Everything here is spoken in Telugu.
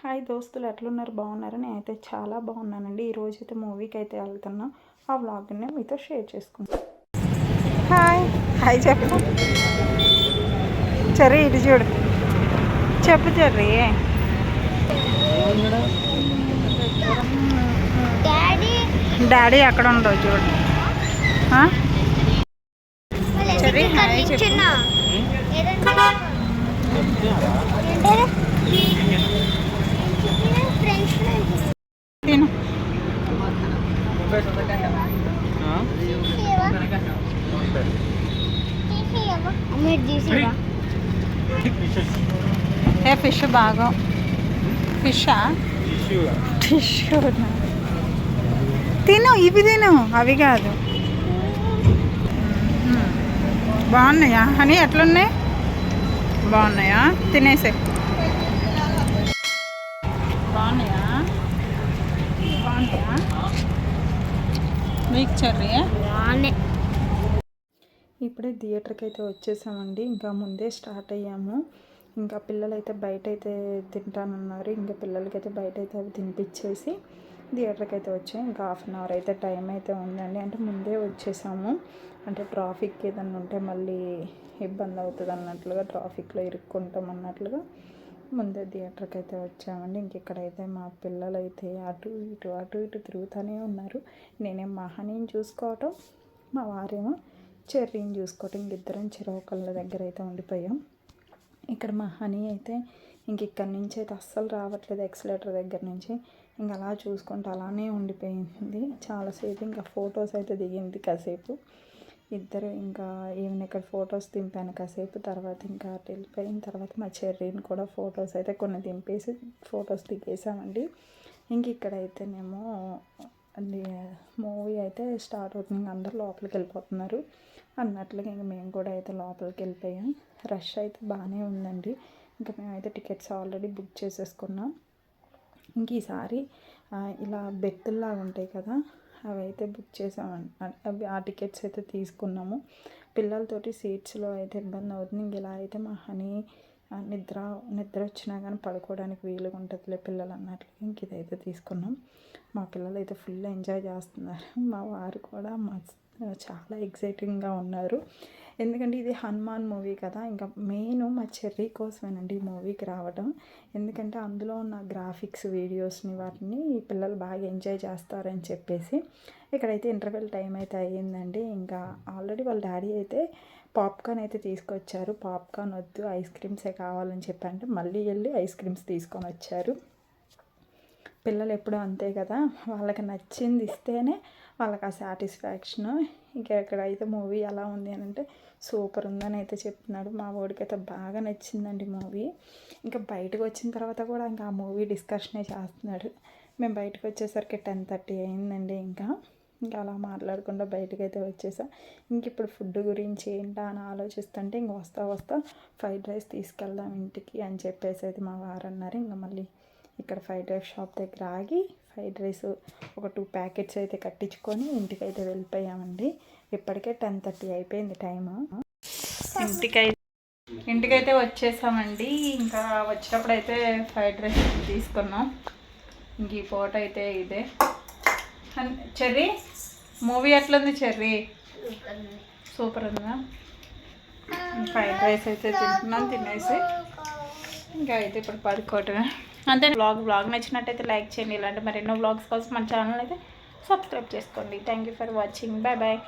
హాయ్ దోస్తులు ఎట్లున్నారు? బాగున్నారు? నేనైతే చాలా బాగున్నానండి. ఈ రోజు అయితే మూవీకి అయితే వెళ్తున్నా. ఆ వ్లాగ్ని మీతో షేర్ చేసుకుంటాను హాయ్. హాయ్ చెప్పు. చెర్రీ ఇటు చూడు. చెప్పు చెర్రీ. డాడీ డాడీ అక్కడ ఉండవు చూడు? చెర్రీ హాయ్ చెప్పు. తిను. ఏ ఫిష్ బాగా? ఫిషా? టిష్యూ తిను ఇవి తిను. అవి కాదు. బాగున్నాయా? హనీ ఎట్లున్నాయి? బాగున్నాయా? తినేసే. బాగున్నాయా? ఇప్పుడే థియేటర్కి అయితే వచ్చేసామండి. ఇంకా ముందే స్టార్ట్ అయ్యాము. ఇంకా పిల్లలు అయితే బయట అయితే తింటానన్నారు. ఇంకా పిల్లలకి అయితే బయట అయితే అవి తినిపించేసి థియేటర్కి అయితే వచ్చాం. ఇంకా హాఫ్ అన్ అవర్ అయితే టైం అయితే ఉందండి. అంటే ముందే వచ్చేసాము. అంటే ట్రాఫిక్ ఏదన్నా ఉంటే మళ్ళీ ఇబ్బంది అవుతుంది అన్నట్లుగా ట్రాఫిక్లో ఇరుక్కుంటాం అన్నట్లుగా ముందే థియేటర్కి అయితే వచ్చామండి. ఇంకెక్కడైతే మా పిల్లలైతే అటు ఇటు అటు ఇటు తిరుగుతూనే ఉన్నారు. నేనేం మహానీని చూసుకోవటం మా వారేమో చెర్రీని చూసుకోవటం ఇంక ఇద్దరం చెరొకళ్ళ దగ్గర అయితే ఉండిపోయాం. ఇక్కడ మా హనీ అయితే ఇంక ఇక్కడి నుంచి అయితే అస్సలు రావట్లేదు ఎక్సలేటర్ దగ్గర నుంచి. ఇంకా అలా చూసుకుంటూ అలానే ఉండిపోయింది. చాలాసేపు ఇంకా ఫొటోస్ అయితే దిగింది కాసేపు. ఇద్దరు ఇంకా ఈవెన్ ఇక్కడ ఫొటోస్ దింపాను కాసేపు తర్వాత ఇంకా అటు వెళ్ళిపోయిన తర్వాత మా చెర్రీని కూడా ఫొటోస్ అయితే కొన్ని దింపేసి ఫొటోస్ దిగేసామండి ఇంక ఇక్కడైతేనేమో అది మూవీ అయితే స్టార్ట్ అవుతుంది ఇంక అందరు లోపలికి వెళ్ళిపోతున్నారు. అన్నట్లుగా ఇంక మేము కూడా అయితే లోపలికి వెళ్ళిపోయాం. రష్ అయితే బాగానే ఉందండి. ఇంకా మేమైతే టికెట్స్ ఆల్రెడీ బుక్ చేసేసుకున్నాం. ఇంక ఈసారి ఇలా బెర్తుల్లాగా ఉంటాయి కదా అవి అయితే బుక్ చేసామండి అవి ఆ టికెట్స్ అయితే తీసుకున్నాము. పిల్లలతోటి సీట్స్లో అయితే ఇబ్బంది అవుతుంది. ఇంక ఇలా అయితే మా హనీ నిద్ర నిద్ర వచ్చినా కానీ పడుకోవడానికి వీలుగా ఉంటుందిలే పిల్లలు అన్నట్లు. ఇంక ఇదైతే తీసుకున్నాం. మా పిల్లలు అయితే ఫుల్ ఎంజాయ్ చేస్తున్నారు. మా వారు కూడా మా చాలా ఎగ్జైటింగ్గా ఉన్నారు. ఎందుకంటే ఇది హనుమాన్ మూవీ కదా ఇంకా మెయిన్ మా చెర్రీ కోసమేనండి ఈ మూవీకి రావడం. ఎందుకంటే అందులో ఉన్న గ్రాఫిక్స్ వీడియోస్ని వాటిని పిల్లలు బాగా ఎంజాయ్ చేస్తారని చెప్పేసి ఇక్కడైతే ఇంటర్వెల్ టైం అయితే అయ్యిందండి. ఇంకా ఆల్రెడీ వాళ్ళ డాడీ అయితే పాప్కార్న్ అయితే తీసుకొచ్చారు. పాప్కార్న్ వద్దు ఐస్ క్రీమ్సే కావాలని చెప్పి అంటే మళ్ళీ వెళ్ళి ఐస్ క్రీమ్స్ తీసుకొని వచ్చారు. పిల్లలు ఎప్పుడూ అంతే కదా వాళ్ళకి నచ్చింది ఇస్తేనే వాళ్ళకి ఆ సాటిస్ఫాక్షన్. ఇంకెక్కడైతే మూవీ ఎలా ఉంది అని అంటే సూపర్ ఉందని అయితే చెప్తున్నాడు. మా వాడికి అయితే బాగా నచ్చిందండి మూవీ. ఇంకా బయటకు వచ్చిన తర్వాత కూడా ఇంకా ఆ మూవీ డిస్కషనే చేస్తున్నాడు. మేము బయటకు వచ్చేసరికి టెన్ థర్టీ అయిందండి ఇంకా. ఇంకా అలా మాట్లాడకుండా బయటకు అయితే వచ్చేసా. ఇంక ఇప్పుడు ఫుడ్ గురించి ఏంటా అని ఆలోచిస్తుంటే ఇంక వస్తా వస్తా ఫ్రైడ్ రైస్ తీసుకెళ్దాం ఇంటికి అని చెప్పేసి అయితే మా వారు అన్నారు. ఇంకా మళ్ళీ ఇక్కడ ఫ్రైడ్ రైస్ షాప్ దగ్గర ఆగి ఫ్రైడ్ రైస్ ఒక టూ ప్యాకెట్స్ అయితే కట్టించుకొని ఇంటికి అయితే వెళ్ళిపోయామండి. ఇప్పటికే టెన్ థర్టీ అయిపోయింది టైము. ఇంటికైతే ఇంటికైతే వచ్చేసామండి. ఇంకా వచ్చేటప్పుడు అయితే ఫ్రైడ్ రైస్ తీసుకున్నాం. ఇంక ఈ ఫోటో అయితే ఇదే. అన్- చెర్రీ? మూవీ ఎట్లుంది చెర్రీ? సూపర్ ఉందా? ఫ్రైడ్ రైస్ అయితే తింటున్నాం తినేసి. ఇంకా అయితే ఇప్పుడు పడుకోవటమే. అంతే బ్లాగ్ బ్లాగ్ నచ్చినట్టయితే లైక్ చేయండి. ఇలాంటి మరెన్నో బ్లాగ్స్ కోసం మన ఛానల్ అయితే సబ్స్క్రైబ్ చేసుకోండి. Thank you for watching bye bye